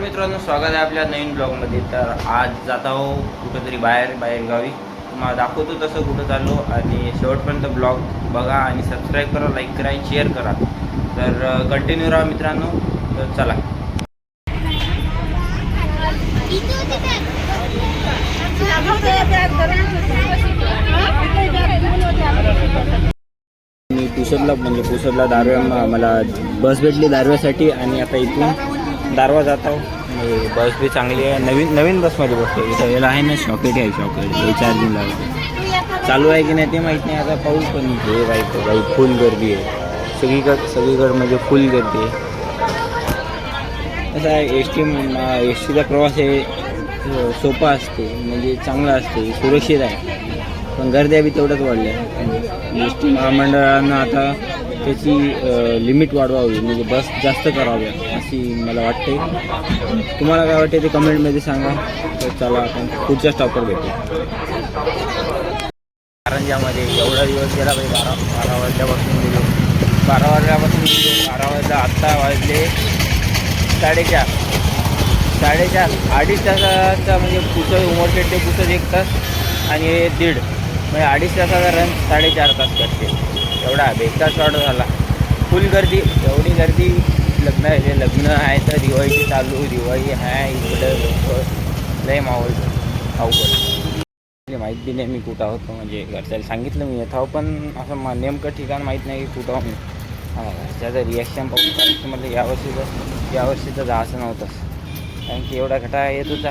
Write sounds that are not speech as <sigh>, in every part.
मित्रांनो स्वागत आहे आपल्या नवीन ब्लॉगमध्ये. तर आज जात आहो कुठंतरी बाहेर बाहेर गावी. तुम्हाला दाखवतो तसं कुठं चाललो. आणि शेवटपर्यंत ब्लॉग बघा आणि सबस्क्राईब करा लाईक करा आणि शेअर करा. तर कंटिन्यू राहा मित्रांनो. तर चला. मी पुसदला म्हणजे पुसदला दारव्या मला बस भेटली दारव्यासाठी आणि आता इथून दारवा जात. आहो म्हणजे बस बी चांगली आहे. नवीन नवीन बसमध्ये बसतो. इथं याला आहे ना शॉकेट आहे शॉकेट. हे चार्जिंग लावायचं चालू आहे की नाही ते माहीत नाही. आता पाऊस पण हे बाईक बाई फुल गर्दी आहे. सगळीकडं सगळीकडं म्हणजे फुल गर्दी आहे. कसं आहे एस टी एस टीचा प्रवास हे सोपा असते. म्हणजे चांगला असते. सुरक्षित आहे. पण गर्द्या बी तेवढ्याच वाढल्या एस टी महामंडळानं आता त्याची लिमिट वाढवावी म्हणजे बस जास्त कराव्या अशी मला वाटते. तुम्हाला काय वाटते ते कमेंटमध्ये सांगा. तर चला आपण पुढच्या स्टॉपवर भेटू. कारंजामध्ये एवढा दिवस गेला पाहिजे बारा बारा वाजल्यापासून गेलो बारा वाजल्यापासून गेलो बारा वाजता आत्ता वाजले साडेचार. साडेचार अडीच तासाचा म्हणजे पुसत उमरखेड ते पुसत एक तास आणि दीड. म्हणजे अडीच तासाचा रन साडेचार तास करते. एवढा बेकार शॉर्ट झाला. फुल गर्दी एवढी गर्दी. लग्न आहे लग्न आहे तर दिवाळीची चालू दिवाळी आहे इकडं लोक. लय माहोल. अवघड. म्हणजे माहीत बी नाही मी कुठं होतो म्हणजे घरच्याला सांगितलं मी येथाव पण असं मा नेमकं ठिकाण माहीत नाही की कुठं मी. घरच्याचं रिॲक्शन पाहून कारण म्हटलं यावर्षीचं तर जायचं नव्हतंच कारण की एवढा घटा येत होता.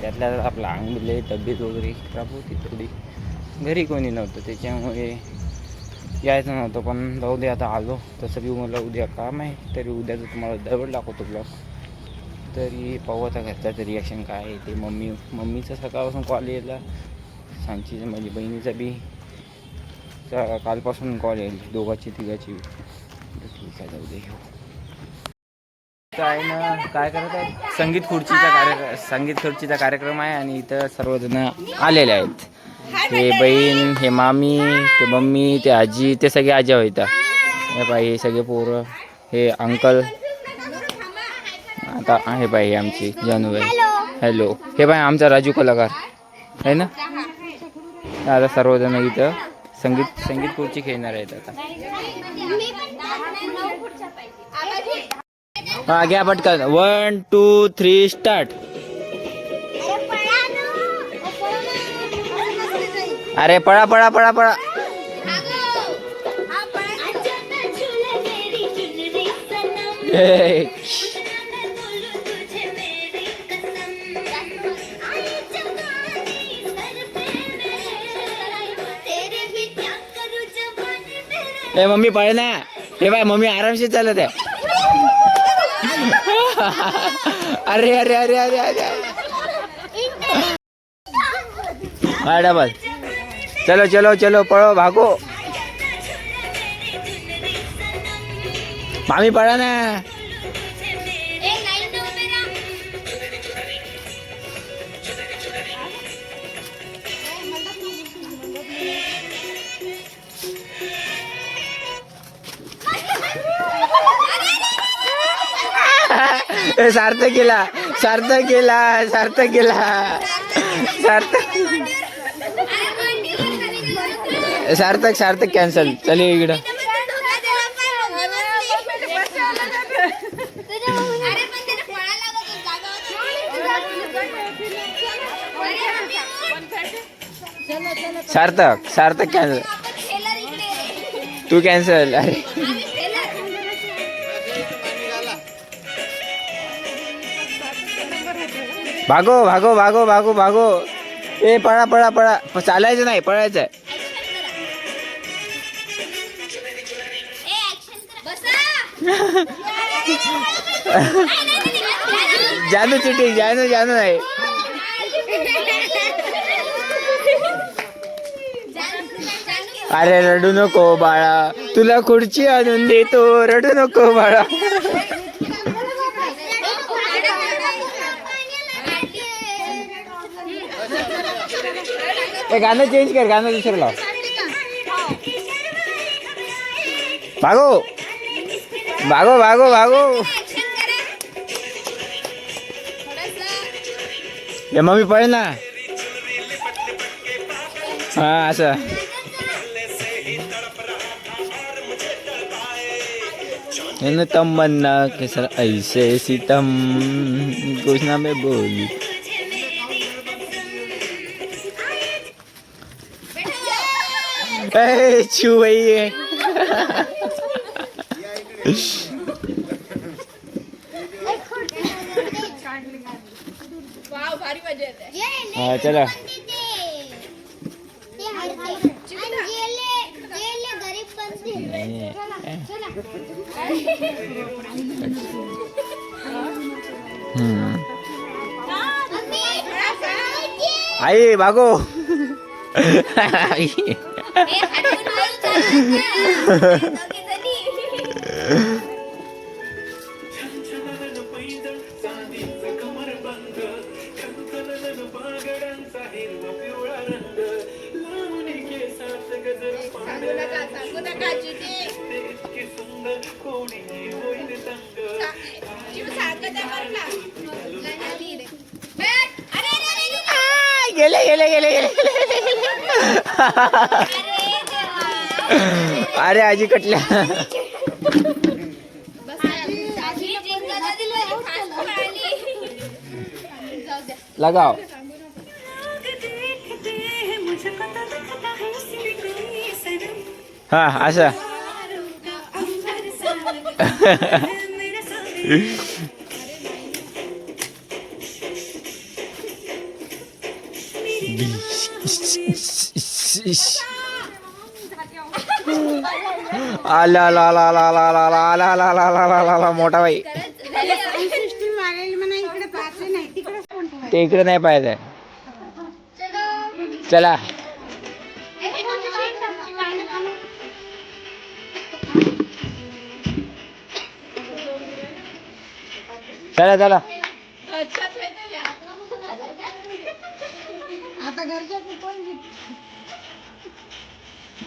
त्यातल्या आपला आपलं अंग बिले तब्येत वगैरे. खराब होती थोडी. घरी कोणी नव्हतं त्याच्यामुळे यायचं नव्हतं पण जाऊ दे आता आलो. तसं बी मला उद्या काम आहे तरी उद्याचं तुम्हाला दरवड दाखवतो ब्लॉग तरी पाहू आता घरच्याचं रिॲक्शन काय आहे ते. मम्मी मम्मीचं सकाळपासून कॉल यायला सांची माझी बहिणीचा बी. कालपासून कॉल येईल दोघाची तिघाची ठीक आहे जाऊ दे घेऊ. काय ना काय करत आहे संगीत खुर्चीचा कार्यक्रम संगीत खुर्चीचा कार्यक्रम आहे आणि इथं सर्वजण आलेले आहेत. हे बहीण हे मामी ते मम्मी ते आजी ते सगळे आज्या होत्या हे बाई हे सगळे पोरं हे अंकल. आता आहे बाई आमची जानूबाई हॅलो हे बाई आमचा राजू कलाकार. आहे ना? आता सर्वजण इथं संगीत संगीत खुर्ची खेळणार आहेत आता. हा घ्या पटकन. वन टू थ्री स्टार्ट अरे पळा पळा पळा पळा. ए, ए मम्मी पळ ना हे बाय मम्मी आरामशीर चालत आहे. अरे अरे अरे अरे अरे. डबल चलो चलो चलो पळो भागो. मामी पळा ना. <laughs> सार्थ केला सार्थ केला सार्थ केला. सार्थ सार्थक सार्थक कॅन्सल चल इकडं. सार्थक सार्थक कॅन्सल तू कॅन्सल अरे. भागो भागो भागो भागो भागो. ए पळा पळा पळा. चालायचं नाही पळायचं. आहे जानू चिठी जानू जानू नाही अरे रडू नको बाळा तुला खुर्ची आणून देतो रडू नको बाळा. ए गाणं चेंज कर गाणं दुसरं लाव भागो. भागो भागो भागो ये मम्मी पळ ना हा असं इन तमन्ना के सर ऐसे सितम कुछ ना मैं बोली ए छू भाई ये वाव भारी मजा येते हा चला. आई बागो <laughs> <laughs> गेले गेले गेले गेले अरे आजी कटल्या. लगाव हा असं आला ला ला ला ला ला ला ला ला ला ला ला ला ते इकडे नाही पाहिजे चला. चला चला.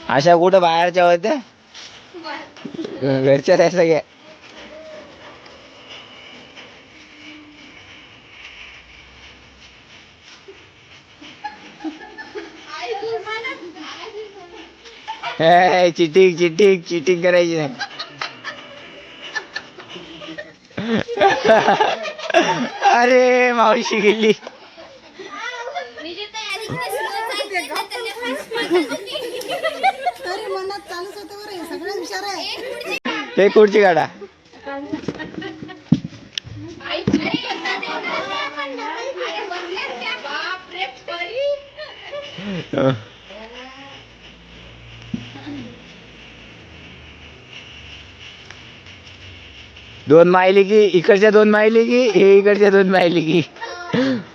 अशा कुठं बाहेरच्या होत्या? घरच्या त्या सगळ्या. चिटिंग चिटिंग चिटिंग करायची. नाही अरे मावशी गेली. हे कुठची काढा दोन मायली की इकडच्या दोन मायली की हे इकडच्या दोन मायली की.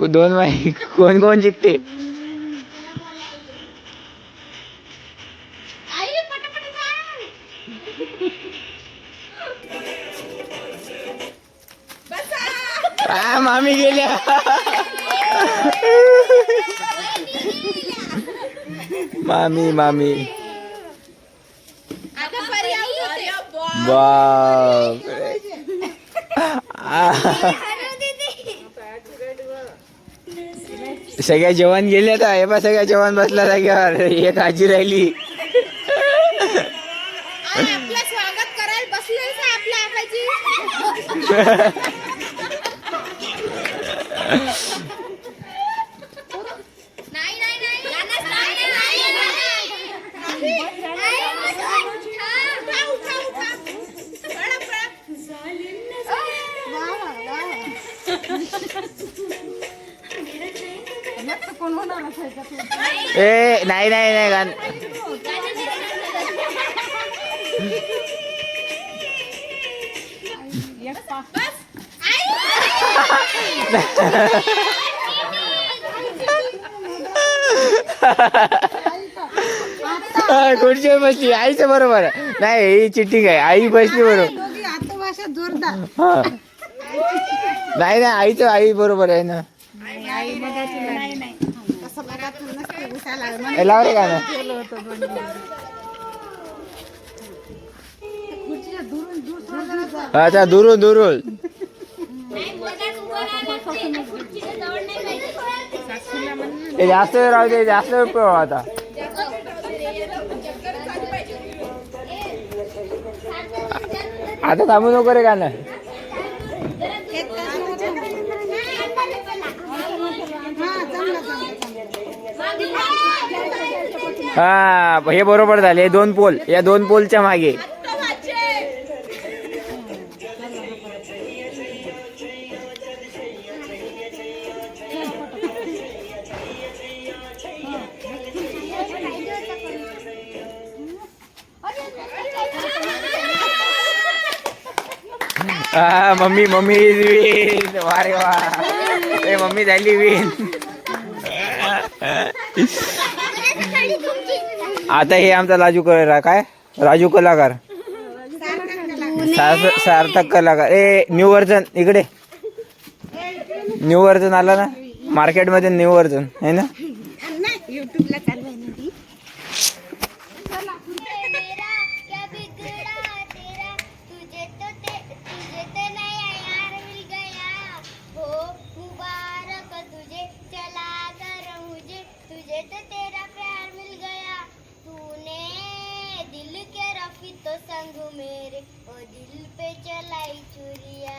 दोन मायली कोण कोण जिंकते? आ, मामी गेल्या. मामी मामी. बाप सगळ्या जेवण गेले तर हे बा सगळ्या जेवण बसला जाग्यावर एक आजी राहिली. स्वागत कोण होणार? ए नाही नाही नाही गाण खुर्चीवर बसली आईचं बरोबर. नाही ही चिटिंग आहे आई बसली बरोबर जोरदार. नाही नाही आईचं आई बरोबर आहे ना आई मगाची नाही नाही तसं बघायचं नसते घुसायला म्हणून हे लाव रे गाणं अच्छा दुरून दुरून. ते जास्त वेळ राहू दे जास्त वेळ पिऊ आता. आता थांबू नको रे का हा हे बरोबर झाले. हे दोन पोल या दोन पोलच्या मागे. हा मम्मी मम्मी विन वारे वा. ए मम्मी झाली विन आता हे आमचा राजू कलाकार काय? Raju Kalakar. Sarthak Kalakar. A new version इकडे. न्यू वर्जन आला ना? मार्केटमध्ये न्यू वर्जन आहे ना? चलाई चुरिया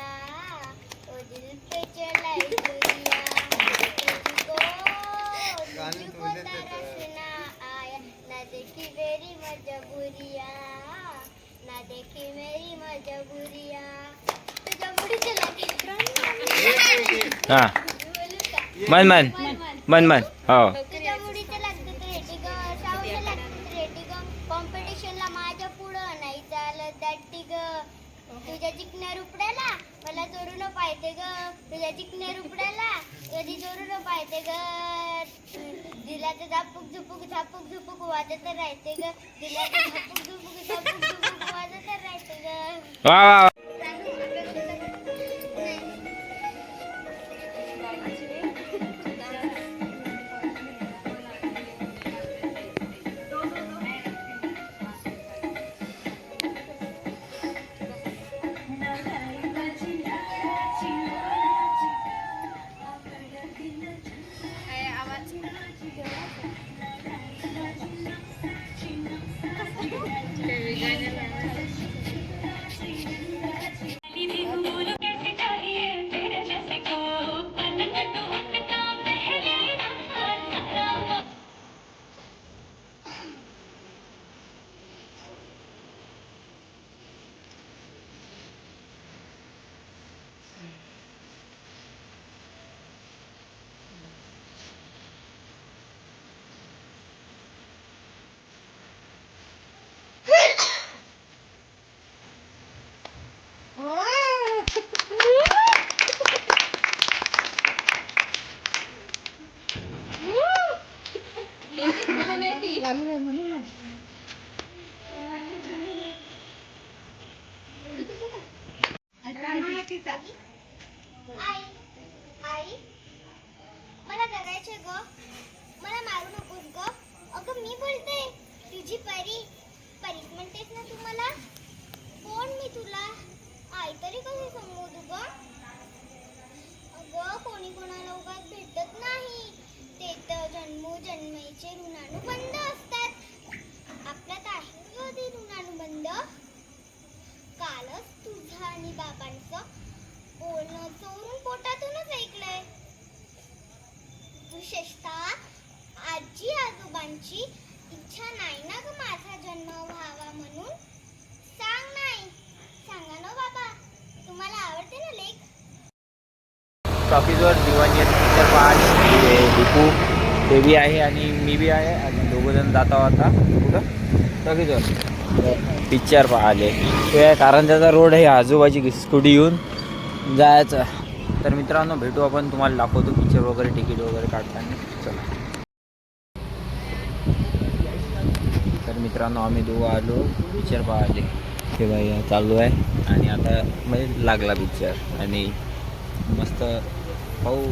ओ दिल पे चलाई चुरिया तुझको तुझको तरसना आया ना देखी मेरी मजबूरिया ना देखी मेरी मजबूरिया तुझ्या मुडीचे लागे हा मन मन मन मन हो चिकण्या रुपड्याला मला चोरून पाहिजे ग. तुझ्या चिकण्या रुपड्याला कधी चोरून पाहिजे ग. दिलाचं झापूक झुपूक झापूक झुपूक वाजत राहते ग. दिलाचं झापूक झुपूक झापूक झुपूक वाजत राहते ग. वा वा. वा. आई आई मला जगायचे ग. मला मारू नकोस ग. अगं मी बोलते. तुझी परी. परीच म्हणतेस ना तू मला? कोण मी तुला? आई तरी कसे संबोधू ग? अगं कोणी कोणाला उगाच भेटत नाही. ते तर जन्मोजन्मीचे ऋणानुबंध असतात. आपल्यात आहे ते ऋणानुबंध? कालच तुझं आणि बाबांचं बोलणं चोरून पोटातूनच ऐकलंय. विशेषतः आजी आजोबांची इच्छा नाही ना ग माझा जन्म व्हावा म्हणून? सांग नाही. सांगा ना बाबा. तुम्हाला आवडते ना लेख? टॉकीजवर दिवाणी पिक्चर पाणी हे दीपू ते बी आहे आणि मी बी आहे आणि दोघं जण जात आहोत आता कुठं? टॉकीजवर पिक्चर पाहिले. ते त्याचा रोड आहे आजूबाजी स्कूटी येऊन जायचं. तर मित्रांनो भेटू आपण तुम्हाला दाखवतो पिक्चर वगैरे तिकीट वगैरे काढताना. चला. तर मित्रांनो आम्ही दोघं आलो पिक्चर पाहिले. हे बाई चालू आहे. आणि आता म्हणजे लागला पिक्चर आणि मस्त पाहू.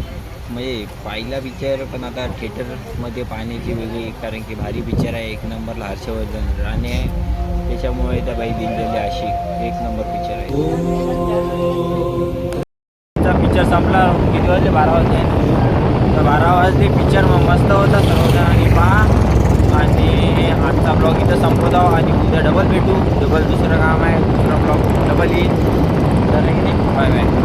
म्हणजे पाहिला पिक्चर पण आता थिएटरमध्ये पाहण्याची वेगळी कारण की भारी पिक्चर आहे. एक नंबरला हर्षवर्धन राणे आहे. त्याच्यामुळे त्या बाई दिलेली अशी एक नंबर पिक्चर आहे. पिक्चर संपला. किती वाजले? बारा वाजले. तर बारा वाजले. पिक्चर मग मस्त होता सर्वजणांनी पहा. आणि आजचा ब्लॉग इथं संपवत. आहो आणि उद्या डबल भेटू. डबल दुसरं काम आहे. दुसरा ब्लॉग डबल येईल. तर बाय बाय